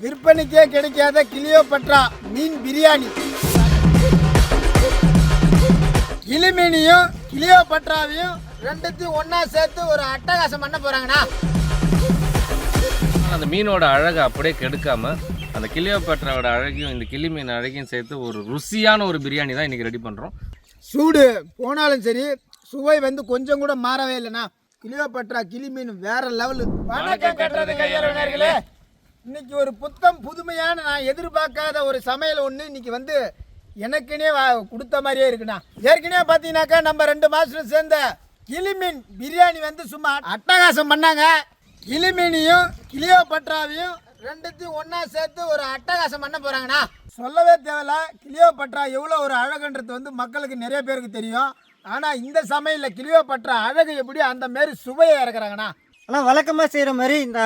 விற்பனைக்கே கிடைக்காத கிளியோபட்ரா மீன் பிரியாணி. கிளிமீனையும் கிளியோபட்ராவையும் ரெண்டுத்தையும் ஒண்ணா சேர்த்து ஒரு அட்டகாசம் பண்ண போறாங்கண்ணா. அந்த மீனோட அழகை அப்படியே கெடுக்காம அந்த கிளியோபட்ராவோட அழகையும் இந்த கிளி மீன் அழகையும் சேர்த்து ஒரு ருசியான ஒரு பிரியாணி தான் இன்னைக்கு ரெடி பண்ணுறோம் சூடு போனாலும் சரி சுவை வந்து கொஞ்சம் கூட மாறவே இல்லைண்ணா. கிளியோபட்ரா கிளி மீன் வேற லெவலு. வணக்கம் கட்டுறது கையாளர்களே இன்னைக்கு ஒரு புத்தம் புதுமையான நான் எதிர்பார்க்காத ஒரு சமையல் ஒன்று இன்னைக்கு வந்து எனக்குனே கொடுத்த மாதிரியே இருக்குண்ணா. ஏற்கனவே பார்த்தீங்கன்னாக்கா நம்ம ரெண்டு மாதம் சேர்ந்த கிளிமீன் பிரியாணி வந்து சும்மா அட்டகாசம் பண்ணாங்க. கிளிமீனையும் கிளியோபட்ராவையும் ரெண்டுத்தையும் ஒன்றா சேர்த்து ஒரு அட்டகாசம் பண்ண போறாங்கண்ணா. சொல்லவே தேவையில்ல கிளியோபட்ரா எவ்வளோ ஒரு அழகுன்றது வந்து மக்களுக்கு நிறைய பேருக்கு தெரியும். ஆனால் இந்த சமையலில் கிளியோபட்ரா அழகு எப்படி அந்த மாரி சுவையை இறக்குறாங்கண்ணா. ஆனால் வழக்கமாக செய்கிற மாதிரி இந்த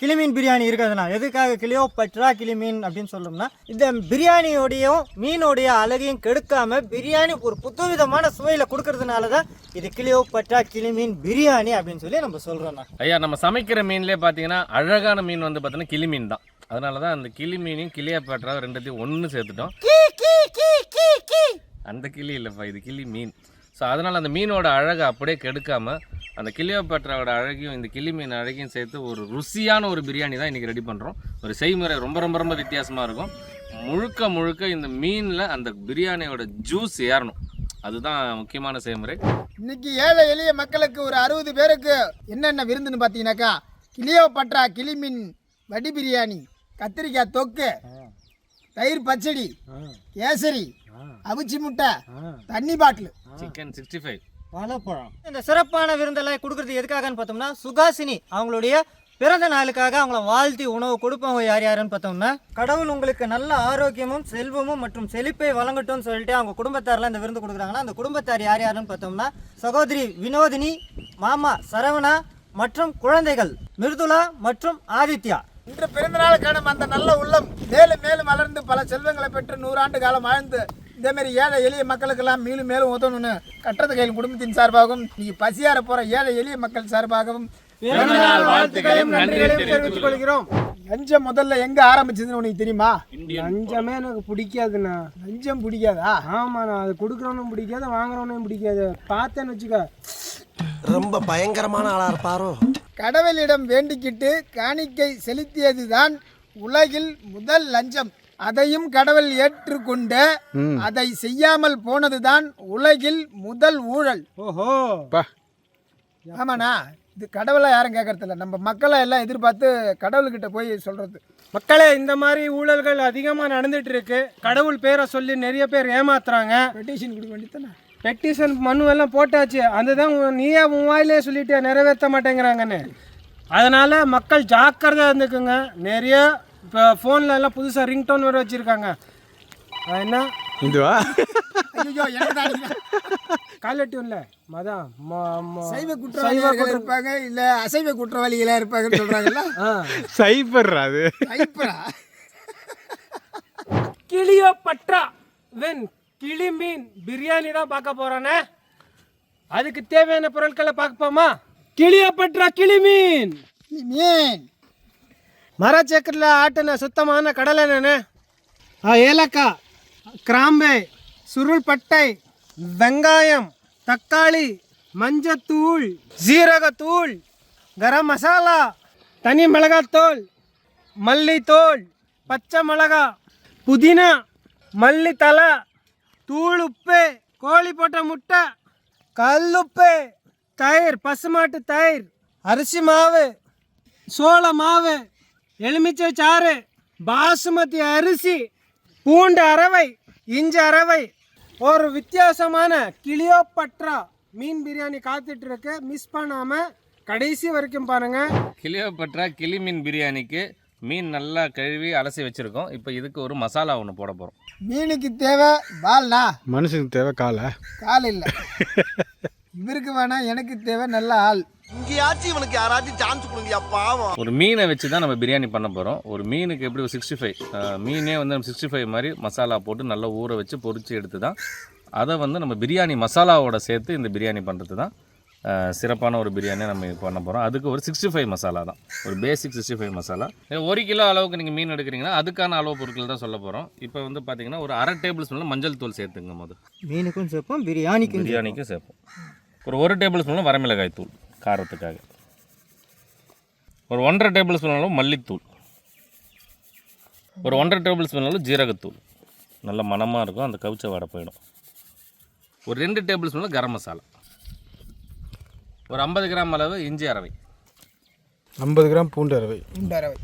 கிளிமீன் பிரியாணி இருக்காதுண்ணா. எதுக்காக கிளியோ பட்ரா கிளிமீன் அப்படின்னு சொல்றோம்னா இந்த பிரியாணியோடையும் மீனோடைய அழகையும் கெடுக்காம பிரியாணி ஒரு புதுவிதமான சுவையில் கொடுக்கறதுனால தான் இது கிளியோ பட்ரா கிளிமீன் பிரியாணி அப்படின்னு சொல்லி நம்ம சொல்கிறோண்ணா ஐயா நம்ம சமைக்கிற மீன்லேயே பார்த்தீங்கன்னா அழகான மீன் வந்து பார்த்தீங்கன்னா கிளி மீன் தான். அதனால தான் அந்த கிளி மீனையும் கிளியோபட்ரா ரெண்டுத்தையும் ஒன்று சேர்த்துட்டோம். அந்த கிளி இல்லைப்பா இது கிளி மீன். ஸோ அதனால் அந்த மீனோட அழகை அப்படியே கெடுக்காம அந்த கிளியோபட்ராவோட அழகையும் இந்த கிளி மீன் அழகையும் சேர்த்து ஒரு ருசியான ஒரு பிரியாணி தான் இன்றைக்கி ரெடி பண்ணுறோம் ஒரு செய்முறை ரொம்ப ரொம்ப ரொம்ப வித்தியாசமாக இருக்கும். முழுக்க முழுக்க இந்த மீனில் அந்த பிரியாணியோட ஜூஸ் ஏறணும். அதுதான் முக்கியமான செய்முறை. இன்னைக்கு ஏழை எளிய மக்களுக்கு ஒரு அறுபது பேருக்கு என்னென்ன விருந்துன்னு பார்த்தீங்கன்னாக்கா கிளியோபட்ரா கிளிமீன் வடி பிரியாணி கத்திரிக்காய் தொக்கு தயிர் பச்சடி கேசரி அவிச்சி முட்டை தண்ணி பாட்டில். சிக்கன் சிக்ஸ்டி ஃபைவ் வாழைப்பழம் இந்த சிறப்பான விருந்தெல்லாம் கொடுக்கறது எதுக்காகன்னு பார்த்தோம்னா சுகாசினி அவங்களுடைய பிறந்த நாளுக்காக அவங்கள வாழ்த்தி உணவு கொடுப்பவங்க யார் யாருன்னு பார்த்தோம்னா கடவுள் உங்களுக்கு நல்ல ஆரோக்கியமும் செல்வமும் மற்றும் செழிப்பை வழங்கட்டும்னு சொல்லிட்டு அவங்க குடும்பத்தாரெல்லாம் இந்த விருந்து கொடுக்குறாங்கன்னா அந்த குடும்பத்தார் யார் யாருன்னு பார்த்தோம்னா சகோதரி வினோதினி மாமா சரவணா மற்றும் குழந்தைகள் மிருதுளா மற்றும் ஆதித்யா. இன்று பிறந்தநாள் காணும் அந்த நல்ல உள்ளம் மேலும் மேலும் வளர்ந்து பல செல்வங்களை பெற்று நூறாண்டு காலம் வாழ்ந்து இதே மாதிரி ஏழை எளிய மக்களுக்கெல்லாம் மேலும் மேலும் உதவணும்னு கட்டது கையில் குடும்பத்தின் சார்பாகவும் நீ பசியார போற ஏழை எளிய மக்கள் சார்பாகவும் வாழ்த்துக்களையும் நன்றிகளையும் தெரிவித்துக் கொள்கிறோம் லஞ்சம் முதல்ல எங்க ஆரம்பிச்சதுன்னு உனக்கு தெரியுமா? லஞ்சமே எனக்கு பிடிக்காதுண்ணா. லஞ்சம் பிடிக்காதா? ஆமாண்ணா அது கொடுக்குறவனும் பிடிக்காது வாங்குறவனும் பிடிக்காது. பார்த்தேன்னு வச்சுக்க. ரொம்ப பயங்கரமான ஆளா இருப்பாரோ? கடவுளிடம் வேண்டிக்கிட்டு காணிக்கை செலுத்தியதுதான் உலகில் முதல் லஞ்சம். அதையும் கடவுள் ஏற்றுக்கொண்டு அதை செய்யாமல் போனதுதான் உலகில் முதல் ஊழல். ஓஹோ. ஆமாண்ணா இது கடவுளை யாரும் கேட்கறதில்ல நம்ம மக்களை எல்லாம் எதிர்பார்த்து கடவுள்கிட்ட போய் சொல்றது. மக்களே இந்த மாதிரி ஊழல்கள் அதிகமாக நடந்துட்டு இருக்கு கடவுள் பேரை சொல்லி நிறைய பேர் ஏமாத்துறாங்க. பெட்டிஷன் கொடுக்க வேண்டியதானே பெட்டிஷன் மனு எல்லாம் போட்டாச்சு. அதுதான் நீயே உன் வாயிலே சொல்லிட்டு நிறைவேற்ற மாட்டேங்கிறாங்கன்னு. அதனால மக்கள் ஜாக்கிரதையாக இருந்துக்குங்க. நிறைய இப்போ ஃபோனில் எல்லாம் புதுசாக ரிங்டோன் வேறு வச்சுருக்காங்க. என்ன? ஐயோ தான் அடிங்க. காலட்டி இல்லை மதான் சைவ குற்றவாளிகள் இருப்பாங்க இல்ல அசைவ குற்றவாளிகளா இருப்பாங்கன்னு சொல்றாங்கல்ல? ஆ. சைபர்ரா அது? கிளியோ பட்ரா வென் கிளி மீன் பிரியாணி தான் பார்க்க போறானே. அதுக்கு தேவையான பொருட்களை பார்ப்போமா கிளியோ பட்ரா கிளி மீன். மீன். மரச்சக்கரில் ஆட்டின சுத்தமான கடலை என்னென்ன? ஆ ஏலக்காய் கிராம்பு சுருள் பட்டை வெங்காயம் தக்காளி மஞ்சத்தூள் ஜீரகத்தூள் கரம் மசாலா தனி மிளகாத்தூள் மல்லித்தூள் பச்சை மிளகா புதினா மல்லித்தலை தூள் உப்பு கோழி போட்ட முட்டை கல்லுப்பு தயிர் பசுமாட்டு தயிர் அரிசி மாவு சோள மாவு எலுமிச்சை சாறு பாசுமதி அரிசி பூண்டு அரவை இஞ்சி அரவை ஒரு வித்தியாசமான கிளியோபட்ரா மீன் பிரியாணி காத்துட்டு இருக்கு மிஸ் பண்ணாம கடைசி வரைக்கும் பாருங்க. கிளியோபட்ரா கிளி மீன் பிரியாணிக்கு மீன் நல்லா கழுவி அலசி வச்சுருக்கோம். இப்போ இதுக்கு ஒரு மசாலா ஒன்று போட போகிறோம் மீனுக்கு தேவை பால்னா? மனுஷனுக்கு தேவை காலை. கால் இல்ல. இவருக்கு வேணா எனக்கு தேவை நல்ல ஆள். இங்கேயாச்சும் இவனுக்கு யாராச்சும் சான்ஸ் கொடுங்கயா பாவம். ஒரு மீனை வச்சு தான் நம்ம பிரியாணி பண்ண போகிறோம் ஒரு மீனுக்கு எப்படி ஒரு சிக்ஸ்டி ஃபைவ் மீனே வந்து நம்ம சிக்ஸ்டி ஃபைவ் மாதிரி மசாலா போட்டு நல்லா ஊற வச்சு பொரிச்சு எடுத்து தான் அதை வந்து நம்ம பிரியாணி மசாலாவோட சேர்த்து இந்த பிரியாணி பண்ணுறது தான் சிறப்பான ஒரு பிரியாணி நம்ம பண்ண போகிறோம் அதுக்கு ஒரு சிக்ஸ்டி ஃபைவ் மசாலா தான் ஒரு பேசிக் சிக்ஸ்டி ஃபைவ் மசாலா ஒரு கிலோ அளவுக்கு நீங்கள் மீன் எடுக்கிறீங்கன்னா அதுக்கான அளவு பொருட்கள் தான் சொல்ல போகிறோம் இப்போ வந்து பார்த்தீங்கன்னா ஒரு அரை டேபிள் ஸ்பூனில் மஞ்சள் தூள் சேர்த்துங்க முதல் மீனுக்கும் சேர்ப்போம் பிரியாணிக்கும். பிரியாணிக்கும் சேர்ப்போம். ஒரு ஒரு டேபிள் ஸ்பூனில் வரமிளகாய் தூள். காரத்துக்காக. ஒரு ஒன்றரை டேபிள் ஸ்பூன் அளவு மல்லித்தூள். ஒரு ஒன்றரை டேபிள் ஸ்பூன் அளவு ஜீரகத்தூள். நல்ல மணமாக இருக்கும் அந்த கவுச்ச வாடை போயிடும். ஒரு ரெண்டு டேபிள் ஸ்பூனில் கரம் மசாலா. ஒரு ஐம்பது கிராம் அளவு இஞ்சி அரவை. ஐம்பது கிராம் பூண்டு அரவை. உண்டரவை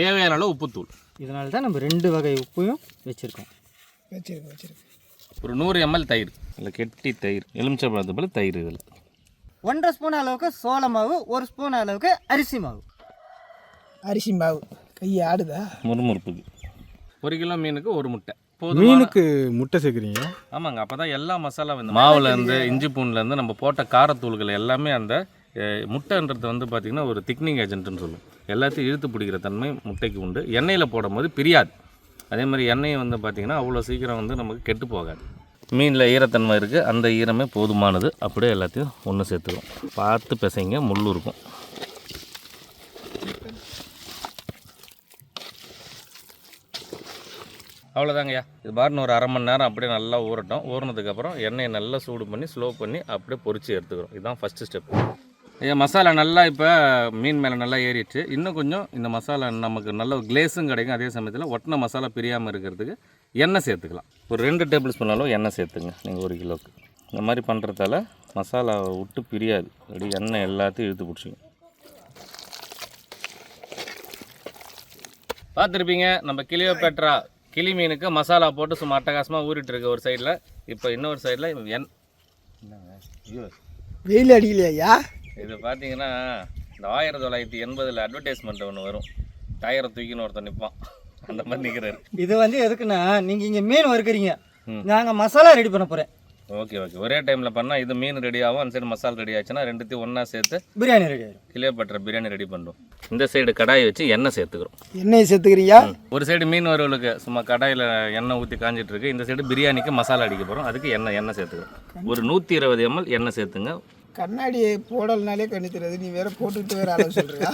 தேவையான அளவு உப்புத்தூள். இதனால தான் நம்ம ரெண்டு வகை உப்பையும் வச்சுருக்கோம். வச்சிருக்கு வச்சிருக்கு ஒரு நூறு எம்எல் தயிர். இல்லை கெட்டி தயிர். எலுமிச்சை பழத்து போல் தயிர் இதில். ஒன்றரை ஸ்பூன் அளவுக்கு சோள மாவு ஒரு ஸ்பூன் அளவுக்கு அரிசி மாவு. அரிசி மாவு. கை ஆடுதா? முறுமுறுப்புக்கு. ஒரு கிலோ மீனுக்கு ஒரு முட்டை. போதுமான மீனுக்கு முட்டை சேர்க்குறீங்க? ஆமாங்க அப்போ தான் எல்லா மசாலா வந்து மாவுலேருந்து இஞ்சி பூண்டுலேருந்து நம்ம போட்ட காரத்தூள்கள் எல்லாமே அந்த அஹ், முட்டைன்றது வந்து பார்த்திங்கன்னா ஒரு திக்னிங் ஏஜென்ட்னு சொல்லுவோம் எல்லாத்தையும் இழுத்து பிடிக்கிற தன்மை முட்டைக்கு உண்டு. எண்ணெயில் போடும்போது பிரியாது. அதே மாதிரி எண்ணெய் வந்து பார்த்திங்கன்னா அவ்வளோ சீக்கிரம் வந்து நமக்கு கெட்டு போகாது. மீனில் ஈரத்தன்மை இருக்குது அந்த ஈரமே போதுமானது. அப்படியே எல்லாத்தையும் ஒன்று சேர்த்துக்கும் பார்த்து பிசைங்க முள் இருக்கும். அவ்வளோதாங்கய்யா இது பாருன்னு ஒரு அரை மணி நேரம் அப்படியே நல்லா ஊறட்டும். ஊறினதுக்கப்புறம் எண்ணெயை நல்லா சூடு பண்ணி ஸ்லோ பண்ணி அப்படியே பொறிச்சு எடுத்துக்கிறோம். இதுதான் ஃபஸ்ட்டு ஸ்டெப் ஐயா மசாலா நல்லா இப்போ மீன் மேலே நல்லா ஏறிடுச்சு. இன்னும் கொஞ்சம் இந்த மசாலா நமக்கு நல்ல கிளேஸும் கிடைக்கும். அதே சமயத்தில் ஒட்டின மசாலா பிரியாமல் இருக்கிறதுக்கு எண்ணெய் சேர்த்துக்கலாம். ஒரு ரெண்டு டேபிள் ஸ்பூன் அளவு எண்ணெய் சேர்த்துங்க நீங்கள் ஒரு கிலோவுக்கு இந்த மாதிரி பண்ணுறதால மசாலா விட்டு பிரியாது. அப்படி எண்ணெய் எல்லாத்தையும் இழுத்து பிடிச்சிக்கும். பார்த்துருப்பீங்க நம்ம கிளியோ பெட்ரா கிளி மீனுக்கு மசாலா போட்டு சும்மா அட்டகாசமாக ஊறிட்டு இருக்கு ஒரு சைடில் இப்போ இன்னொரு சைடில் என் வெயில் அடிக்கலையா இது பார்த்தீங்கன்னா இந்த ஆயிரத்தி தொள்ளாயிரத்தி எண்பதில் அட்வர்டைஸ்மெண்ட் ஒன்று வரும். டயரை தூக்கின்னு ஒருத்தன் நிற்பான் அந்த மாதிரி நிற்கிறாரு இது வந்து எதுக்குன்னா நீங்கள் இங்கே மீன் வறுக்கிறீங்க. நாங்கள் மசாலா ரெடி பண்ண போகிறேன் ஓகே ஓகே. ஒரே டைமில் பண்ணால் இது மீன் ரெடி ஆகும் அந்த சைடு மசாலா ரெடி ஆச்சுன்னா ரெண்டுத்தையும் ஒன்றா சேர்த்து பிரியாணி ரெடி ஆயிடும் கிளியோ பட்டர் பிரியாணி ரெடி பண்ணுறோம் இந்த சைடு கடாயை வச்சு எண்ணெய் சேர்த்துக்கிறோம். எண்ணெயை சேர்த்துக்கிறியா ஒரு சைடு மீன் வறுவலுக்கு சும்மா கடாயில் எண்ணெய் ஊற்றி காஞ்சிட்டு இருக்கு. இந்த சைடு பிரியாணிக்கு மசாலா அடிக்க போகிறோம் அதுக்கு எண்ணெய் எண்ணெய் சேர்த்துக்கிறோம். ஒரு நூற்றி இருபது எம்எல் எண்ணெய் சேர்த்துங்க. கண்ணாடி போடலனாலே கண்ணு தெரியாது. நீ வேற போட்டுட்டு வேற அளவு சொல்றியா?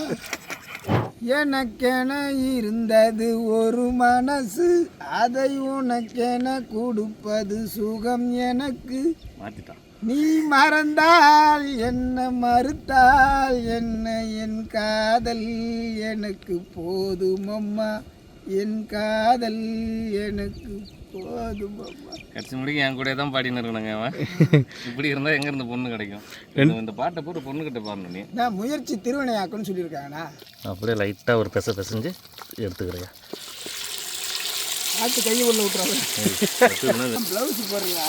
எனக்கென இருந்தது ஒரு மனசு. அதை உனக்கென கொடுப்பது சுகம் எனக்கு. மாற்றிட்டான் நீ மறந்தால் என்ன மறுத்தால் என்ன என் காதல் எனக்கு போதுமம்மா என் காதல் எனக்கு போதுமம்மா கடைசி முடிக்க என் கூட தான் பாடின்னு இருக்கணுங்க அவன். இப்படி இருந்தால் எங்கேருந்து பொண்ணு கிடைக்கும்? இந்த- இந்த பாட்டை போட்டு பொண்ணு கிட்ட பாடணும் நீ. நான் முயற்சி திருவினையாக்குன்னு சொல்லியிருக்காங்கண்ணா. அப்படியே லைட்டாக ஒரு பெச பெசஞ்சு எடுத்துக்கிறியா ஆட்டு கையை உள்ள விட்டுறாங்க ப்ளவுஸ் போடுறீங்களா?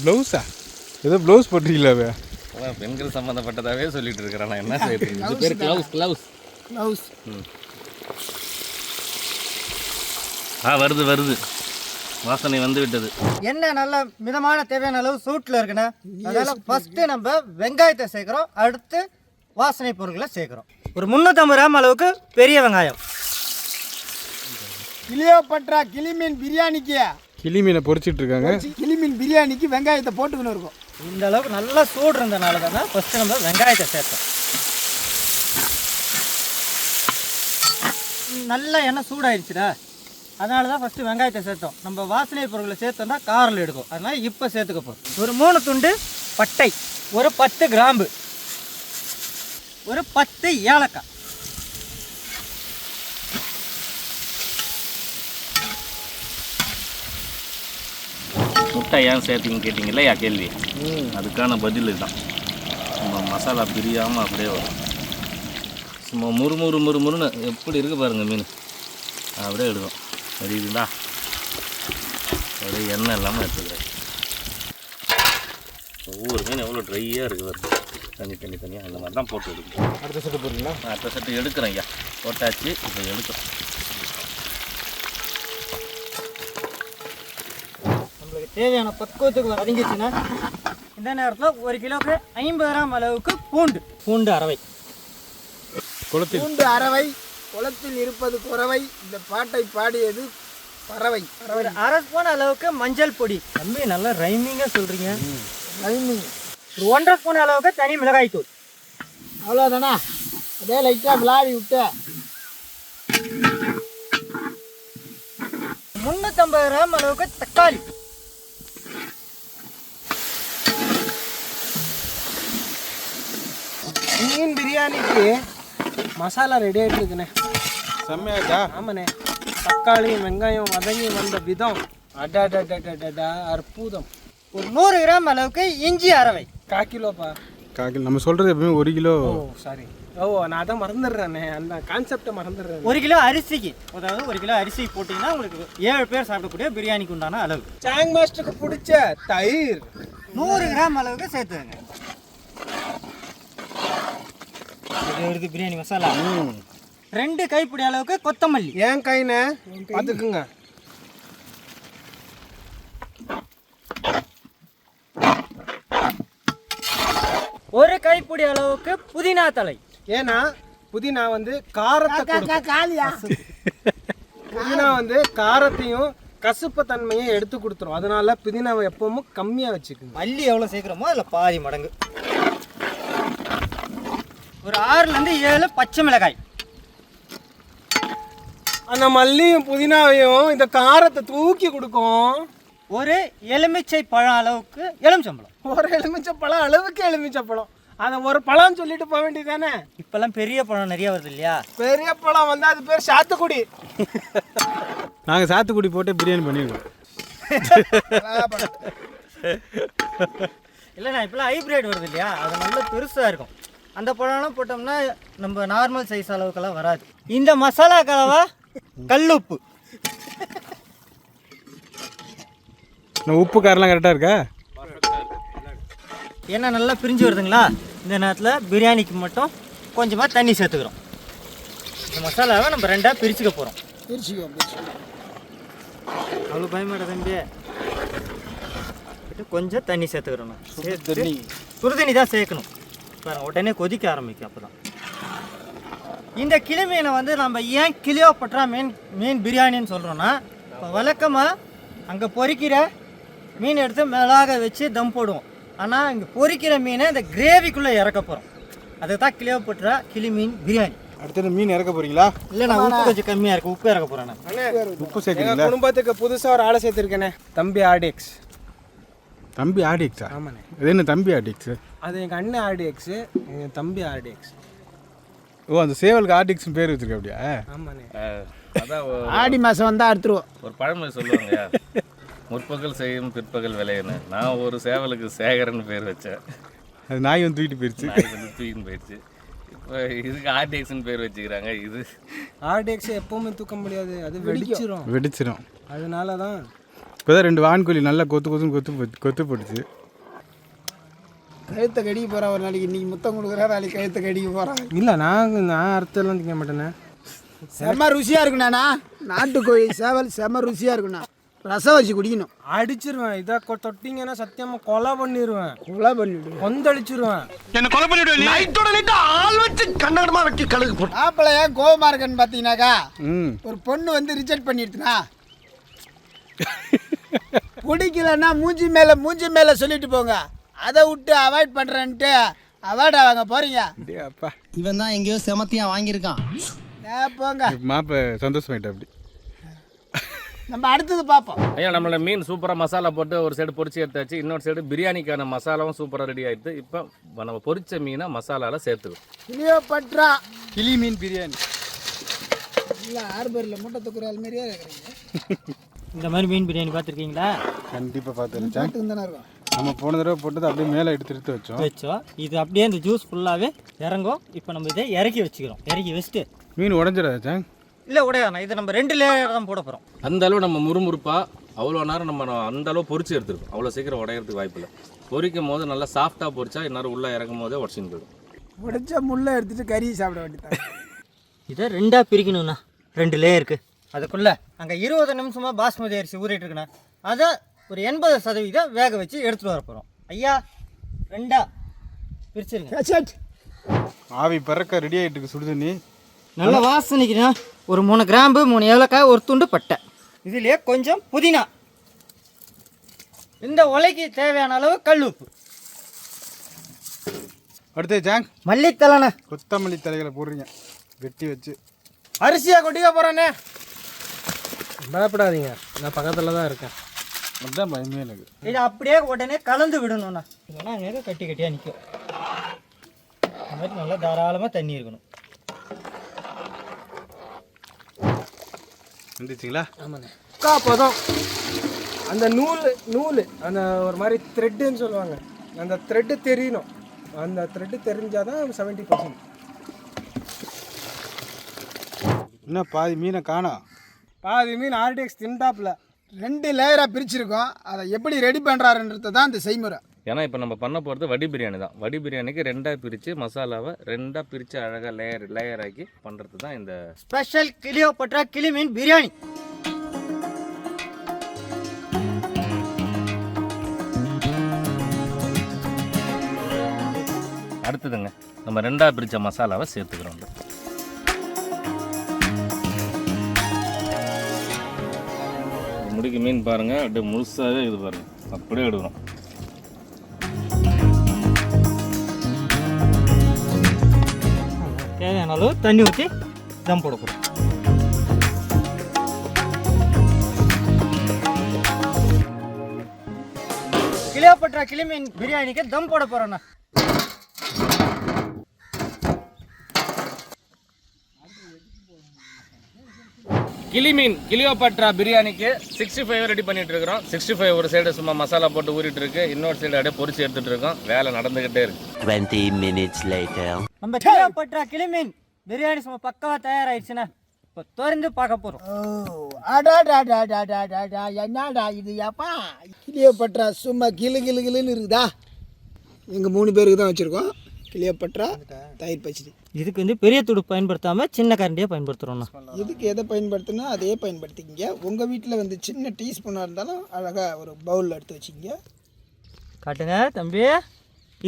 ப்ளவுஸா ஏதோ ப்ளவுஸ் போட்டிருக்கீங்களா அவ? அதான் பெண்கள் சம்மந்தப்பட்டதாகவே சொல்லிட்டு இருக்கிறேன். நான் என்ன செய்யறது? இது பேர் க்ளவுஸ் க்ளவுஸ் ப்ளவுஸ் ஆ வருது வருது. வாசனை வந்து விட்டது. எண்ணெய் நல்லா மிதமான தேவையான அளவு சூட்டில் இருக்குண்ணே அதனால் ஃபஸ்ட்டு நம்ம வெங்காயத்தை சேர்க்குறோம். அடுத்து வாசனை பொருட்களை சேர்க்குறோம். ஒரு முந்நூற்றம்பது கிராம் அளவுக்கு பெரிய வெங்காயம். கிளியோபட்ரா கிளிமீன் பிரியாணிக்கு. கிளி மீனை பொரிச்சிட்டு இருக்காங்க. கிளிமீன் பிரியாணிக்கு வெங்காயத்தை போட்டுக்கணும் இருக்கும். இந்த அளவுக்கு நல்லா சூடு இருந்தனால தானே ஃபஸ்ட்டு நம்ம வெங்காயத்தை சேர்த்தோம். நல்லா எண்ணெய் சூடாயிருச்சுடா. அதனால தான் ஃபஸ்ட்டு வெங்காயத்தை சேர்த்தோம். நம்ம வாசனை பொருட்களை சேர்த்தோம்னா காரில் எடுக்கும். அதனால் இப்போ சேர்த்துக்க போகிறோம் ஒரு மூணு துண்டு பட்டை ஒரு பத்து கிராம்பு ஒரு பத்து ஏலக்காய். முட்டை ஏன் சேர்த்தீங்க கேட்டிங்கல்ல யா கேள்வி? அதுக்கான பதில் இதுதான். நம்ம மசாலா பிரியாமல் அப்படியே வரும். சும்மா முறு முறு முறு முறுன்னு எப்படி இருக்கு பாருங்க மீன். அப்படியே எடுக்கும். தெரியுதுங்களா அப்படியே எண்ணெய் இல்லாமல் எடுத்துக்கிறேன். ஒவ்வொரு மீன் எவ்வளோ ட்ரையாக இருக்குது தண்ணி தண்ணி தனியாக அந்த மாதிரி தான் போட்டு எடுக்கணும். அடுத்த செட்டு போடுறீங்களா? அடுத்த செட்டு எடுக்கிறேன் ஐயா. போட்டாச்சு இப்போ எடுக்கிறோம். நம்மளுக்கு தேவையான பக்குவத்துக்கு வதங்கிச்சுன்னா இந்த நேரத்தில் ஒரு கிலோக்கு ஐம்பது கிராம் அளவுக்கு பூண்டு. பூண்டு அரவை குளத்தில் பூண்டு அரவை குளத்தில் இருப்பது குறவை. இந்த பாட்டை பாடியது பறவை. ஒரு அரை ஸ்பூன் அளவுக்கு மஞ்சள் பொடி. தம்பி நல்லா ரைமிங்காக சொல்கிறீங்க லைமிங் ஒரு ஒன்றரை ஸ்பூன் அளவுக்கு தனி மிளகாய் தூள் அவ்வளோதானா அதே லைட்டாக விளாடி விட்டு. முந்நூற்றம்பது கிராம் அளவுக்கு தக்காளி. மீன் பிரியாணிக்கு மசாலா ரெடி ஆகிட்டு இருக்குண்ணே செம்மையாச்சா? ஆமாண்ணே. தக்காளி வெங்காயம் வதங்கி வந்த விதம். அடாடாடாடாடா அற்புதம். ஒரு நூறு கிராம் அளவுக்கு இஞ்சி அரவை. கா கிலோப்பா. காக்கில் நம்ம சொல்கிறது எப்பவுமே ஒரு கிலோ. ஓ சாரி ஓ நான் அதான் மறந்துடுறேனே அந்த கான்செப்டை மறந்துடுறேன் ஒரு கிலோ அரிசிக்கு அதாவது ஒரு கிலோ அரிசி போட்டிங்கன்னா உங்களுக்கு ஏழு பேர் சாப்பிடக்கூடிய பிரியாணிக்கு உண்டான அளவு. சாங் மாஸ்டருக்கு பிடிச்ச தயிர். நூறு கிராம் அளவுக்கு சேர்த்துங்க இது வருது பிரியாணி மசாலா. ரெண்டு கைப்பிடி அளவுக்கு கொத்தமல்லி. ஏன் கைண்ணே பார்த்துக்குங்க. ஒரு கைப்பிடி அளவுக்கு புதினா தலை ஏன்னா புதினா வந்து காரத்தை புதினா வந்து காரத்தையும் கசுப்பு தன்மையை எடுத்து கொடுத்துரும். அதனால புதினாவை எப்பவும் கம்மியாக வச்சுக்குங்க. மல்லி எவ்வளோ சேர்க்குறோமோ அதில் பாதி மடங்கு. ஒரு ஆறுலேருந்து ஏழு பச்சை மிளகாய். அந்த மல்லியும் புதினாவையும் இந்த காரத்தை தூக்கி கொடுக்கும். ஒரு எலுமிச்சை பழம் அளவுக்கு எலுமிச்சம்பழம். ஒரு எலுமிச்சப்பழம் அளவுக்கு எலுமிச்சப்பழம். அதை ஒரு பழம் சொல்லிட்டு போக வேண்டியதானே இப்போல்லாம் பெரிய பழம் நிறைய வருது இல்லையா? பெரிய பழம் வந்து அது பேர் சாத்துக்குடி. நாங்கள் சாத்துக்குடி போட்டு பிரியாணி பண்ணியிருக்கோம் இல்லைண்ணா இப்போலாம் ஹைப்ரிட் வருது இல்லையா? அது நல்ல பெருசாக இருக்கும். அந்த பழம்லாம் போட்டோம்னா நம்ம நார்மல் சைஸ் அளவுக்கெல்லாம் வராது. இந்த மசாலா கலவை கல்லுப்பு. நான் உப்பு காரெல்லாம் கரெக்டாக இருக்கா? என்ன நல்லா பிரிஞ்சு வருதுங்களா? இந்த நேரத்தில் பிரியாணிக்கு மட்டும் கொஞ்சமாக தண்ணி சேர்த்துக்கிறோம். இந்த மசாலாவை நம்ம ரெண்டாக பிரிச்சுக்க போகிறோம் பிரிச்சுக்கோ அவ்வளோ பயமாட தம்பி. கொஞ்சம் தண்ணி சேர்த்துக்கிறோம். சுடு தண்ணி தான் சேர்க்கணும். பாருங்க உடனே கொதிக்க ஆரம்பிக்கும் அப்போ தான் இந்த கிளி மீனை வந்து நம்ம ஏன் கிளியோ பற்றா மீன் மீன் பிரியாணின்னு சொல்கிறோன்னா இப்போ வழக்கமாக அங்கே பொரிக்கிற மீன் எடுத்து மிளகாக வச்சு தம் போடுவோம். ஆனால் இங்கே பொரிக்கிற மீனை இந்த கிரேவிக்குள்ளே இறக்க போகிறோம் அதுக்கு தான் கிளியோ பற்றா கிளி மீன் பிரியாணி. அடுத்தது மீன் இறக்க போறீங்களா? இல்லை நான் உப்பு கொஞ்சம் கம்மியாக இருக்கு உப்பு இறக்க போகிறேன் நான். உப்பு சேர்க்குறீங்களா? குடும்பத்துக்கு புதுசாக ஒரு ஆளை சேர்த்துருக்கேனே தம்பி ஆடிஎக்ஸ் தம்பி ஆடிக்ஸா? ஆமாண்ணே. அது என்ன தம்பி ஆடிக்ஸு? அது எங்கள் அண்ணன் ஆர்டிஎக்ஸு எங்கள் தம்பி ஆர்டிஎக்ஸ் ஓ அந்த சேவலுக்கு ஆடிக்ஸ்னு பேர் வச்சிருக்க அப்படியா? ஆமாண்ணே. அதான் ஒரு- ஆடி மாதம் வந்தால் அறுத்துருவோம். ஒரு பழமொழி சொல்லுவாங்க முற்பகல் செய்யும் பிற்பகல் விளையன்னு நான் ஒரு சேவலுக்கு சேகரன் பேர் வச்சேன். அது நாய் வந்து தூக்கிட்டு போயிடுச்சு நாளைக்கு வந்து தூக்கின்னு போயிடுச்சு இப்போ இதுக்கு ஆர்டிஎக்ஸ்னு பேர் வச்சுக்கிறாங்க இது. ஆர்டிஎக்ஸ் எப்பவுமே தூக்க முடியாது அது வெடிச்சிரும். வெடிச்சிடும் அதனால தான் இப்போ தான் ரெண்டு வான்கோழி நல்லா கொத்து கொத்துன்னு கொத்து போட்டு- கொத்து போட்டுச்சு. கழுத்தை கடிக்க போகிறா ஒரு நாளைக்கு. இன்னைக்கு முத்தம் கொடுக்குறா நாளைக்கு கழுத்தை கடிக்க போகிறான் இல்லை நான் நான் அர்த்தம்லாம் திங்க மாட்டேனே. செம்ம ருசியாக இருக்குண்ணா நாட்டுக்கோழி சேவல் செம்ம ருசியாக இருக்குண்ணா. ரசம் வச்சு குடிக்கணும். அடிச்சிருவேன். இதை கொ- தொட்டிங்கன்னா சத்தியமாக கொலை பண்ணிடுவேன் கொலை பண்ணிவிடுவேன் கொந்தளிச்சிருவேன். என்ன கொலை பண்ணிட்டு நைட்டோட நைட்டு ஆள் வச்சு கண்ணகடமா வெட்டி கழுகு போட்டு. மாப்பிள்ளை ஏன் கோவமா இருக்கன்னு பார்த்தீங்கன்னாக்கா ம். ஒரு பொண்ணு வந்து ரிஜெக்ட் பண்ணிடுச்சுனா பிடிக்கலன்னா மூஞ்சி மேலே மூஞ்சி மேலே சொல்லிட்டு போங்க. அதை விட்டு அவாய்ட் பண்ணுறேன்ட்டு அவாய்ட் வாங்க போகிறீங்க அப்படியே அப்பா. இவன் தான் எங்கேயோ செமத்தியா வாங்கியிருக்கான். போங்க. மாப்ப சந்தோஷமாயிட்டா அப்படி. நம்ம அடுத்தது பார்ப்போம். ஐயா நம்மள மீன் சூப்பராக மசாலா போட்டு ஒரு சைடு பொரிச்சு எடுத்தாச்சு இன்னொரு சைடு பிரியாணிக்கான மசாலாவும் சூப்பராக ரெடி ஆயிடுது. இப்போ நம்ம பொரிச்ச மீனை மசாலாவில் சேர்த்துக்கணும். கிளியோபட்ரா கிளி மீன் பிரியாணி. இல்லை ஆர்பரில் மூட்டை துக்குறால் மாதிரியே இருக்கிறீங்க. இந்த மாதிரி மீன் பிரியாணி பார்த்துருக்கீங்களா? கண்டிப்பாக பார்த்துருச்சா நாட்டுக்கு தானே இருக்கும். நம்ம போன தடவை போட்டது அப்படியே மேலே எடுத்து எடுத்து வச்சோம். வச்சோம். இது அப்படியே இந்த ஜூஸ் ஃபுல்லாகவே இறங்கும். இப்போ நம்ம இதை இறக்கி வச்சுக்கிறோம். இறக்கி வச்சுட்டு மீன் உடஞ்சிடாதா இல்லை உடையாண்ணா இதை நம்ம ரெண்டு லேயர் தான் போட போகிறோம் அந்த அளவு நம்ம முறுமுறுப்பாக அவ்வளோ நேரம் நம்ம அந்த அளவு பொரிச்சு எடுத்துருக்கோம். அவ்வளோ சீக்கிரம் உடையறதுக்கு வாய்ப்பு இல்லை. பொரிக்கும் போது நல்லா சாஃப்டாக பொரிச்சா இந்நேரம் உள்ளே இறக்கும் போதே உடச்சின்னு போயிடும். உடைச்ச முள்ளை எடுத்துட்டு கறி சாப்பிட வேண்டியது இதை ரெண்டாக பிரிக்கணும்ண்ணா. ரெண்டு லேயருக்கு அதுக்குள்ளே அங்கே இருபது நிமிஷமாக பாஸ்மதி அரிசி ஊறிட்டு இருக்குண்ணா. அதை ஒரு எண்பது சதவீதம் வேக வச்சு எடுத்துகிட்டு வர போகிறோம் ஐயா ரெண்டா? பிரிச்சிருங்க. சட் ஆவி பறக்க ரெடி ஆகிட்டு இருக்கு சுடுதண்ணி நல்ல வாசனைக்குண்ணா. ஒரு மூணு கிராம்பு மூணு ஏலக்காய் ஒரு துண்டு பட்டை. இதுலேயே கொஞ்சம் புதினா. இந்த உலைக்கு தேவையான அளவு கல் உப்பு அடுத்து ஜாங். மல்லித்தலைண்ணே. கொத்தமல்லி தலைகளை போடுறீங்க. வெட்டி வச்சு. அரிசியா கொட்டிக்க போறானே. பயப்படாதீங்க. நான் பக்கத்துல தான் இருக்கேன். அதுதான் பயமே எனக்கு. இதை அப்படியே உடனே கலந்து விடணும்ண்ணா. இல்லைன்னா அங்கே கட்டி கட்டியாக நிற்கும் இந்த மாதிரி நல்லா தாராளமாக தண்ணி இருக்கணும். வந்துச்சுங்களா? ஆமாண்ணே. முக்கா பதம் அந்த நூல் நூல் அந்த ஒரு மாதிரி த்ரெட்டுன்னு சொல்லுவாங்க. அந்த த்ரெட்டு தெரியணும். அந்த த்ரெட்டு தெரிஞ்சாதான் செவன்ட்டி பர்சன்ட் இன்னும் பாதி மீனை காணோம் பாதி மீன் ஆர்டிஎக்ஸ் திண்டாப்ல ரெண்டு லேயராக பிரிச்சிருக்கோம். அதை எப்படி ரெடி பண்ணுறாருன்றது தான் இந்த செய்முறை. ஏன்னா இப்போ நம்ம பண்ண போகிறது வடி பிரியாணி தான். வடி பிரியாணிக்கு ரெண்டாக பிரித்து மசாலாவை ரெண்டாக பிரித்து அழகாக லேயர் லேயர் ஆக்கி பண்ணுறது தான் இந்த ஸ்பெஷல் கிளியோபட்ரா கிளி மீன் பிரியாணி. அடுத்ததுங்க நம்ம ரெண்டாக பிரித்த மசாலாவை சேர்த்துக்கிறோம். முடிக்கு மீன் பாருங்கள் அப்படியே முழுசாகவே இது பாருங்கள் அப்படியே எடுக்கிறோம் தேவையான அளவு தண்ணி ஊற்றி தம் போட போகிறோம் கிளியோபட்ரா கிளி மீன் பிரியாணிக்கு தம் போட போகிறோண்ணா கிளி மீன் கிளியோபாட்ரா பிரியாணிக்கு சிக்ஸ்டி ஃபைவ் ரெடி பண்ணிட்டு இருக்கிறோம் சிக்ஸ்டி ஃபைவ் ஒரு சைடு சும்மா மசாலா போட்டு ஊறிட்டு இருக்கு இன்னொரு சைடு அப்படியே பொரிச்சு எடுத்துட்டு இருக்கோம் வேலை நடந்துகிட்டே இருக்கு. 20 minutes later. நம்ம கிளியோபட்ரா கிளி மீன் பிரியாணி சும்மா பக்காவாக தயாராகிடுச்சுண்ணா இப்போ திறந்து பார்க்க போகிறோம் ஓ அடாடாடாடாடாடாடா என்னடா இது ஏப்பா? கிளியோபட்ரா சும்மா கிளு கிளு கிளுன்னு இருக்குதா? எங்கள் மூணு பேருக்கு தான் வச்சுருக்கோம். கிளியோபட்ரா தயிர் பச்சடி. இதுக்கு வந்து பெரிய துடு பயன்படுத்தாமல் சின்ன கரண்டியாக பயன்படுத்துகிறோண்ணா எதுக்கு எதை பயன்படுத்தினா அதே பயன்படுத்திக்கிங்க. உங்கள் வீட்டில் வந்து சின்ன டீஸ்பூனாக இருந்தாலும் அழகாக ஒரு பவுலில் எடுத்து வச்சுக்கிங்க. காட்டுங்க தம்பி.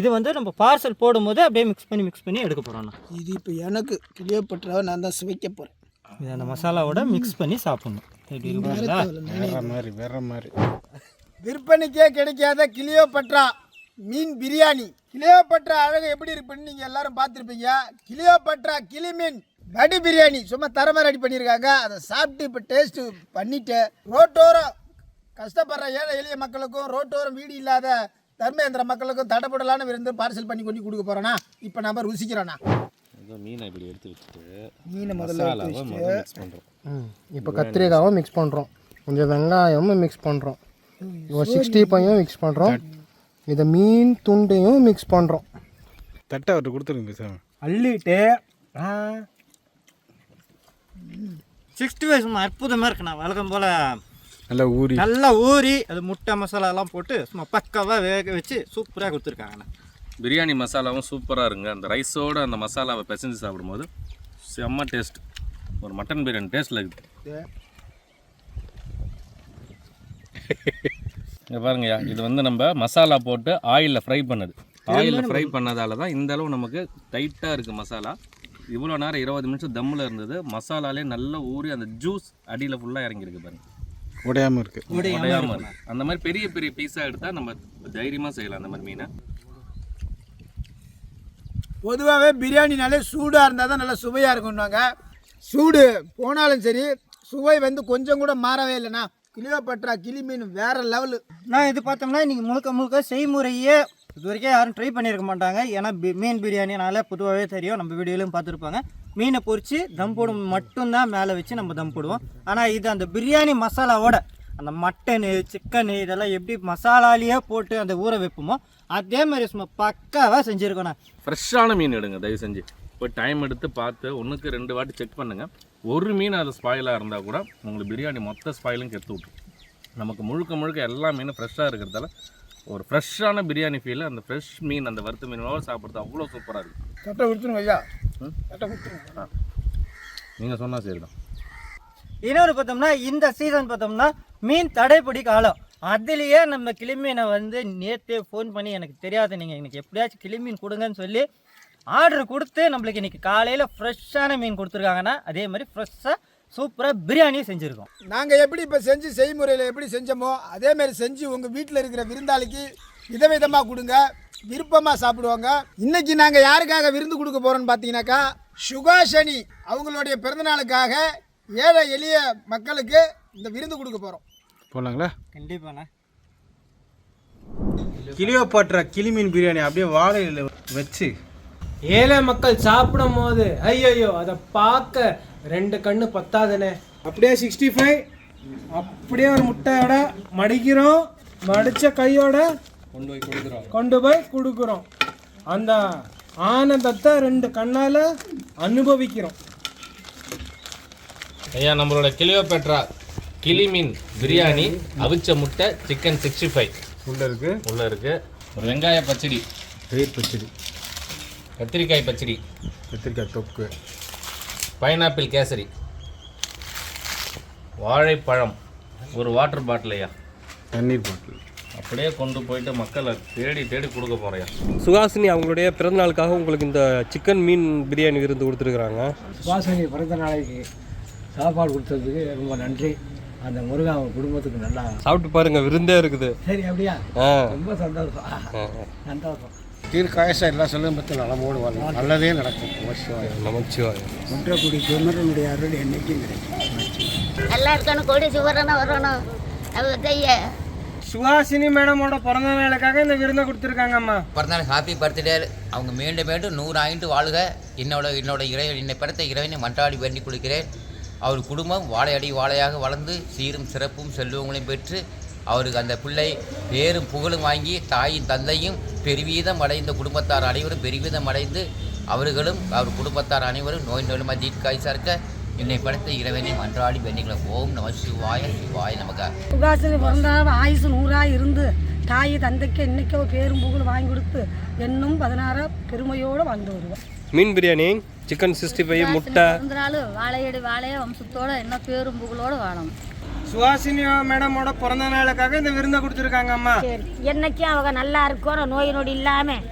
இது வந்து நம்ம பார்சல் போடும்போது அப்படியே மிக்ஸ் பண்ணி மிக்ஸ் பண்ணி எடுக்க போகிறோண்ணா இது இப்போ எனக்கு கிளியோபட்ராவை நான் தான் சுவைக்க போகிறேன் இது அந்த மசாலாவோட மிக்ஸ் பண்ணி சாப்பிடணும். வேற மாதிரி வேற மாதிரி. விற்பனைக்கே கிடைக்காத கிளியோபட்ரா மீன் பிரியாணி. கிளியோபட்ரா அழகு எப்படி இருக்குன்னு நீங்கள் எல்லாரும் பார்த்துருப்பீங்க. கிளியோபட்ரா கிளி மீன் வடி பிரியாணி. சும்மா தரமாக ரெடி பண்ணியிருக்காங்க. அதை சாப்பிட்டு இப்போ டேஸ்ட்டு பண்ணிட்டு ரோட்டோரம் கஷ்டப்படுற ஏழை எளிய மக்களுக்கும் ரோட்டோரம் வீடு இல்லாத தர்மேந்திர மக்களுக்கும் தடப்படலான விருந்து பார்சல் பண்ணி கொண்டு கொடுக்க போகிறோன்னா இப்போ நம்ம ருசிக்கிறோண்ணா மீனை இப்படி எடுத்து வச்சுட்டு மீனை முதல்ல மிக்ஸ் பண்ணுறோம் இப்போ கத்திரிக்காவும் மிக்ஸ் பண்ணுறோம் கொஞ்சம் வெங்காயமும் மிக்ஸ் பண்ணுறோம் ஒரு சிக்ஸ்டி ஃபைவும் மிக்ஸ் பண்ணுறோம் இதை மீன் துண்டையும் மிக்ஸ் பண்ணுறோம் தட்டை அவர்கிட்ட கொடுத்துருங்க பேசாம அள்ளிட்டு சிக்ஸ்டி ஃபைவ் சும்மா அற்புதமாக இருக்குண்ணா. வழக்கம் போல் நல்லா ஊறி. நல்லா ஊறி அது முட்டை மசாலாலாம் போட்டு சும்மா பக்காவாக வேக வச்சு சூப்பராக கொடுத்துருக்காங்கண்ணா. பிரியாணி மசாலாவும் சூப்பராக இருங்க. அந்த ரைஸோட அந்த மசாலாவை பிசைஞ்சு சாப்பிடும்போது செம்ம டேஸ்ட் ஒரு மட்டன் பிரியாணி டேஸ்ட்டில் இருக்குது பாருங்கய்யா இது வந்து நம்ம மசாலா போட்டு ஆயிலில் ஃப்ரை பண்ணது. ஆயிலில் ஃப்ரை பண்ணதால தான் இந்த அளவு நமக்கு டைட்டாக இருக்குது மசாலா. இவ்வளோ நேரம் இருபது நிமிஷம் தம்மில் இருந்தது. மசாலாலே நல்லா ஊறி அந்த ஜூஸ் அடியில் ஃபுல்லாக இறங்கியிருக்கு பாருங்க. உடையாம இருக்கு. உடையாம இருக்கு. அந்த மாதிரி பெரிய பெரிய பீஸாக எடுத்தால் நம்ம தைரியமாக செய்யலாம் அந்த மாதிரி மீனை. பொதுவாகவே பிரியாணினாலே சூடாக இருந்தால் தான் நல்லா சுவையாக இருக்கும்னுவாங்க. சூடு போனாலும் சரி சுவை வந்து கொஞ்சம் கூட மாறவே இல்லைண்ணா கிளியோபட்ரா கிளி மீன் வேற லெவலு நான் இது பார்த்தோம்னா இன்றைக்கி முழுக்க முழுக்க செய்முறையே இது வரைக்கும் யாரும் ட்ரை பண்ணியிருக்க மாட்டாங்க. ஏன்னா மீன் பிரியாணினால பொதுவாகவே தெரியும். நம்ம வீடியோலையும் பார்த்துருப்பாங்க. மீனை பொரித்து தம் போடும் மட்டும்தான் மேலே வச்சு நம்ம தம் போடுவோம். ஆனால் இது அந்த பிரியாணி மசாலாவோட அந்த மட்டனு சிக்கனு இதெல்லாம் எப்படி மசாலாலேயே போட்டு அந்த ஊற வைப்போமோ அதே மாதிரி சும்மா பக்காவாக செஞ்சுருக்கோண்ணா ஃப்ரெஷ்ஷான மீன் எடுங்க தயவு செஞ்சு. போய் டைம் எடுத்து பார்த்து ஒன்றுக்கு ரெண்டு வாட்டி செக் பண்ணுங்கள் ஒரு மீன் அது ஸ்பாயிலாக இருந்தால் கூட உங்களுக்கு பிரியாணி மொத்த ஸ்பாயிலும் கெடுத்து விட்ரும் நமக்கு முழுக்க முழுக்க எல்லா மீனும் ஃப்ரெஷ்ஷாக இருக்கிறதால ஒரு ஃப்ரெஷ்ஷான பிரியாணி ஃபீல் அந்த ஃப்ரெஷ் மீன் அந்த வறுத்த மீனோட சாப்பிட்றது அவ்வளோ சூப்பராக இருக்குது தட்டை கொடுத்துருங்க ஐயா. தட்டை கொடுத்துருங்க. நீங்கள் சொன்னால் சரி தான் இன்னொரு பார்த்தோம்னா இந்த சீசன் பார்த்தோம்னா மீன் தடைப்பிடி காலம். அதுலேயே நம்ம கிளிமீனை வந்து நேற்றே ஃபோன் பண்ணி எனக்கு தெரியாது நீங்கள் எனக்கு எப்படியாச்சும் கிளிமீன் கொடுங்கன்னு சொல்லி ஆர்டர் கொடுத்து நம்மளுக்கு இன்னைக்கு காலையில் ஃப்ரெஷ்ஷான மீன் கொடுத்துருக்காங்கன்னா அதே மாதிரி ஃப்ரெஷ்ஷாக சூப்பராக பிரியாணியும் செஞ்சுருக்கோம். நாங்கள் எப்படி இப்போ செஞ்சு செய்முறையில் எப்படி செஞ்சோமோ அதே மாதிரி செஞ்சு உங்கள் வீட்டில் இருக்கிற விருந்தாளிக்கு விதவிதமாக கொடுங்க விருப்பமாக சாப்பிடுவாங்க. இன்னைக்கு நாங்கள் யாருக்காக விருந்து கொடுக்க போகிறோம்னு பார்த்தீங்கன்னாக்கா சுகாஷனி அவங்களுடைய பிறந்தநாளுக்காக ஏழை எளிய மக்களுக்கு இந்த விருந்து கொடுக்க போகிறோம் போடலாங்களா? கண்டிப்பாண்ணா. கிளியோபாட்ரா கிளி மீன் பிரியாணி அப்படியே வாழையில வச்சு ஏழை மக்கள் சாப்பிடும் போது ஐயோ அதை பார்க்க ரெண்டு கண்ணு பத்தாதுனே. அப்படியே சிக்ஸ்டி ஃபைவ் அப்படியே ஒரு முட்டையோட மடிக்கிறோம். மடித்த கையோட கொண்டு போய் கொடுக்குறோம். கொண்டு போய் கொடுக்குறோம். அந்த ஆனந்தத்தை ரெண்டு கண்ணால் அனுபவிக்கிறோம். ஐயா நம்மளோட கிளியோபெட்ரா கிளி மீன் பிரியாணி அவிச்ச முட்டை சிக்கன் சிக்ஸ்டி ஃபைவ் உள்ள இருக்கு. உள்ளே இருக்குது ஒரு வெங்காய பச்சடி. தயிர் பச்சடி. கத்திரிக்காய் பச்சடி. கத்திரிக்காய் தொக்கு. பைனாப்பிள் கேசரி. வாழைப்பழம். ஒரு வாட்டர் பாட்டில் ஐயா. தண்ணீர் பாட்டில் அப்படியே கொண்டு போயிட்டு மக்களை தேடி தேடி கொடுக்க போகிறேன் சுகாசினி அவங்களுடைய பிறந்தநாளுக்காக உங்களுக்கு இந்த சிக்கன் மீன் பிரியாணி விருந்து கொடுத்துருக்குறாங்க. வாசனி பிறந்த நாளைக்கு சாப்பாடு கொடுத்ததுக்கு ரொம்ப நன்றி. அந்த முருகன் அவங்க குடும்பத்துக்கு நல்லா சாப்பிட்டு பாருங்க விருந்தே இருக்குது. சரி அப்படியா? ரொம்ப சந்தோஷம். சந்தோஷம். தீர்க்காயசம் எல்லாம் சொல்லும் பற்றி நலமோடு வாழும் நல்லதே நடக்கும். நமச்சிவாயம். குன்றக்குடி குமரனுடைய அருள் என்னைக்கும் கிடைக்கும். நல்லா இருக்கணும் கோடி சுவரணும் வரணும். அவங்க கைய. சுஹாசினி மேடமோட பிறந்த நாளுக்காக இந்த விருந்தை கொடுத்துருக்காங்கம்மா. பிறந்தநாள் ஹாப்பி பர்த்டே அவங்க மீண்டும் மீண்டும் நூறு ஆண்டு வாழ்க. என்னோட என்னோட இறைவன் என்னை பிறத்த இறைவனை மன்றாடி வேண்டி கொடுக்கிறேன் அவர் குடும்பம் வாழையடி வாழையாக வளர்ந்து சீரும் சிறப்பும் செல்வங்களையும் பெற்று அவருக்கு அந்த பிள்ளை பேரும் புகழும் வாங்கி தாயும் தந்தையும் பெருவீதம் அடைந்த குடும்பத்தார் அனைவரும் பெருவீதம் அடைந்து அவர்களும் அவர் குடும்பத்தார் அனைவரும் நோய் நொழுமா தீர்க்காய் சார்க்க என்னை படைத்த இறைவனை மன்றாடி வேண்டிக்கலாம் ஓம் நம சிவாய சிவாய நமக. சுகாசினி பிறந்தாலும் ஆயுசு நூறாக இருந்து தாய் தந்தைக்கு இன்னைக்கோ பேரும் புகழ் வாங்கி கொடுத்து என்னும் பதினாறா பெருமையோடு வாழ்ந்து வருவோம் மீன் பிரியாணி சிக்கன் சிக்ஸ்டி ஃபைவ் முட்டை. வாழையடி வாழைய வம்சத்தோட என்ன பேரும் புகழோட வாழணும் சுஹாசினி மேடமோட பிறந்த நாளுக்காக இந்த விருந்தை கொடுத்துருக்காங்கம்மா சரி என்னைக்கும் அவங்க நல்லா இருக்கணும் நோய் நொடி இல்லாமல்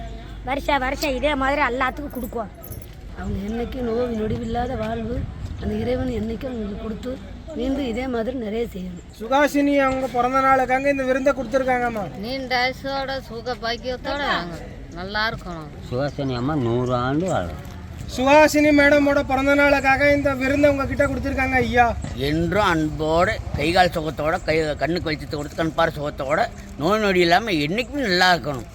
வருஷம் வருஷம் இதே மாதிரி எல்லாத்துக்கும் கொடுக்குவோம் அவங்க என்னைக்கும் நோய் நொடிவில்லாத வாழ்வு அந்த இறைவன் என்னைக்கும் அவங்களுக்கு கொடுத்து மீண்டும் இதே மாதிரி நிறைய செய்யணும். சுகாசினி அவங்க பிறந்த நாளுக்காக இந்த விருந்தை கொடுத்துருக்காங்கம்மா நீண்ட ஆயுசோட சுக பாக்கியத்தோட நல்லா இருக்கணும். சுவாசனி அம்மா நூறு ஆண்டு வாழும் சுஹாசினி மேடமோட பிறந்த நாளுக்காக இந்த விருந்தை உங்ககிட்ட கொடுத்துருக்காங்க ஐயா. என்றும் அன்போடு கைகால் சுகத்தோட கை கண்ணுக்கு வெளிச்சத்தை கொடுத்து கண்பார் சுகத்தோட நோய் நொடி இல்லாமல் என்றைக்கும் நல்லா இருக்கணும்.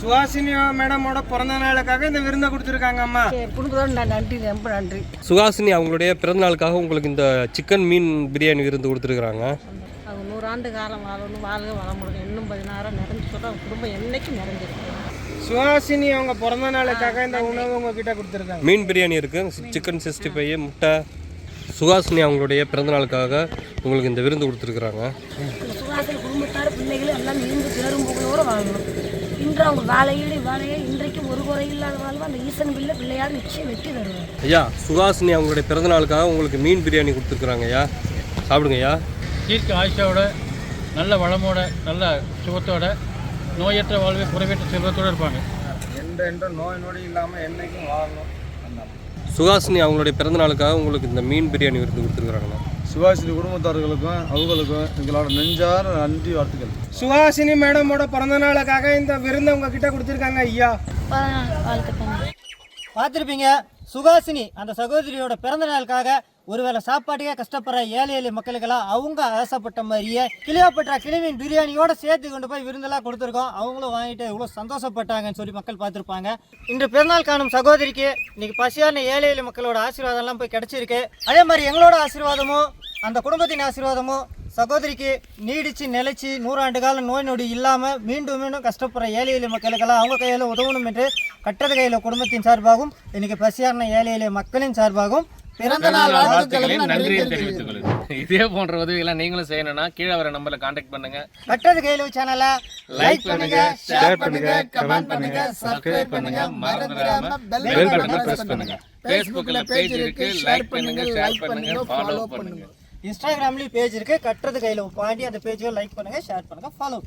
சுஹாசினி மேடமோட பிறந்த நாளுக்காக இந்த விருந்தை கொடுத்துருக்காங்கம்மா சரி கொடுக்குறோம். நன்றி ரொம்ப நன்றி. சுகாசினி அவங்களுடைய பிறந்தநாளுக்காக உங்களுக்கு இந்த சிக்கன் மீன் பிரியாணி விருந்து கொடுத்துருக்குறாங்க. அவங்க நூறாண்டு காலம் வாழணும் வாழ்க வளமுடன். இன்னும் பதினாறு நிறைஞ்சு சொல்ல குடும்பம் என்னைக்கும் நிறைஞ்சிருக்கு சுஹாசினி அவங்க பிறந்த நாளுக்காக இந்த உணவு உங்ககிட்ட கொடுத்துருக்காங்க. மீன் பிரியாணி இருக்குது சிக்கன் சிக்ஸ்டி ஃபைவ் முட்டை. சுகாசினி அவங்களுடைய பிறந்தநாளுக்காக உங்களுக்கு இந்த விருந்து கொடுத்துருக்குறாங்க. சுகாசில் குடும்பத்தார் பிள்ளைகள் எல்லாம் நீண்டு சேரும் புகழோடு வாழணும். இன்று அவங்க வாழையீடு வாழையே இன்றைக்கு ஒரு குறை இல்லாத வாழ்வு? அந்த ஈசன் பிள்ளை பிள்ளையார் நிச்சயம் வெற்றி தருவார். ஐயா சுகாசினி அவங்களுடைய பிறந்தநாளுக்காக உங்களுக்கு மீன் பிரியாணி கொடுத்துருக்குறாங்க ஐயா. சாப்பிடுங்க ஐயா. தீர்க்க ஆயுஷோட நல்ல வளமோட நல்ல சுகத்தோட நோயற்ற வாழ்வை குறைவற்ற செல்வத்தோடு இருப்பாங்க. எந்த எந்த நோய் நொடி இல்லாமல் என்னைக்கும் வாழணும். சுகாசினி அவங்களுடைய பிறந்தநாளுக்காக உங்களுக்கு இந்த மீன் பிரியாணி விருந்து கொடுத்துருக்குறாங்கண்ணா சுபாஷினி குடும்பத்தார்களுக்கும் அவங்களுக்கும் எங்களோட நெஞ்சார நன்றி வாழ்த்துக்கள். சுஹாசினி மேடமோட பிறந்த நாளுக்காக இந்த விருந்தை உங்ககிட்ட கொடுத்துருக்காங்க ஐயா. பார்த்துருப்பீங்க சுகாசினி அந்த சகோதரியோட பிறந்த நாளுக்காக ஒருவேளை சாப்பாட்டுக்கே கஷ்டப்படுற ஏழை ஏழை மக்களுக்கெல்லாம் அவங்க ஆசைப்பட்ட மாதிரியே கிளியோப்பட்டா கிளிவின் பிரியாணியோட சேர்த்து கொண்டு போய் விருந்தெல்லாம் கொடுத்துருக்கோம். அவங்களும் வாங்கிட்டு எவ்வளோ சந்தோஷப்பட்டாங்கன்னு சொல்லி மக்கள் பார்த்துருப்பாங்க. இன்று பிறநாள் காணும் சகோதரிக்கு இன்னைக்கு பசியான ஏழை ஏழை மக்களோட ஆசீர்வாதம்லாம் போய் கிடச்சிருக்கு. அதே மாதிரி எங்களோட ஆசீர்வாதமும் அந்த குடும்பத்தின் ஆசீர்வாதமும் சகோதரிக்கு நீடிச்சு நிலைச்சு நூறாண்டு காலம் நோய் நொடி இல்லாமல் மீண்டும் மீண்டும் கஷ்டப்படுற ஏழை எளிய மக்களுக்கெல்லாம் அவங்க கையில் உதவணும் என்று கட்டது கையில் குடும்பத்தின் சார்பாகவும் இன்றைக்கி பசியான ஏழை எளிய மக்களின் சார்பாகவும் பிறந்த நாள் நன்றியை தெரிவித்துக் கொள்கிறேன். இதே போன்ற உதவிகள்லாம் நீங்களும் செய்யணும்னா கீழே வர நம்பர்ல காண்டாக்ட் பண்ணுங்க. கட்டது கையில் சேனலை லைக் பண்ணுங்க ஷேர் பண்ணுங்க கமெண்ட் பண்ணுங்க சப்ஸ்கிரைப் பண்ணுங்க மறந்துடாம பெல் பட்டனை பிரஸ் பண்ணுங்க. ஃபேஸ்புக்ல பேஜ் இருக்கு லைக் பண்ணுங்க ஷேர் பண்ணுங்க ஃபாலோ பண்ணுங்க. இன்ஸ்டாகிராம்லேயும் பேஜ் இருக்கு கட்டுறது கையில் பாண்டி அந்த பேஜை லைக் பண்ணுங்க ஷேர் பண்ணுங்க ஃபாலோ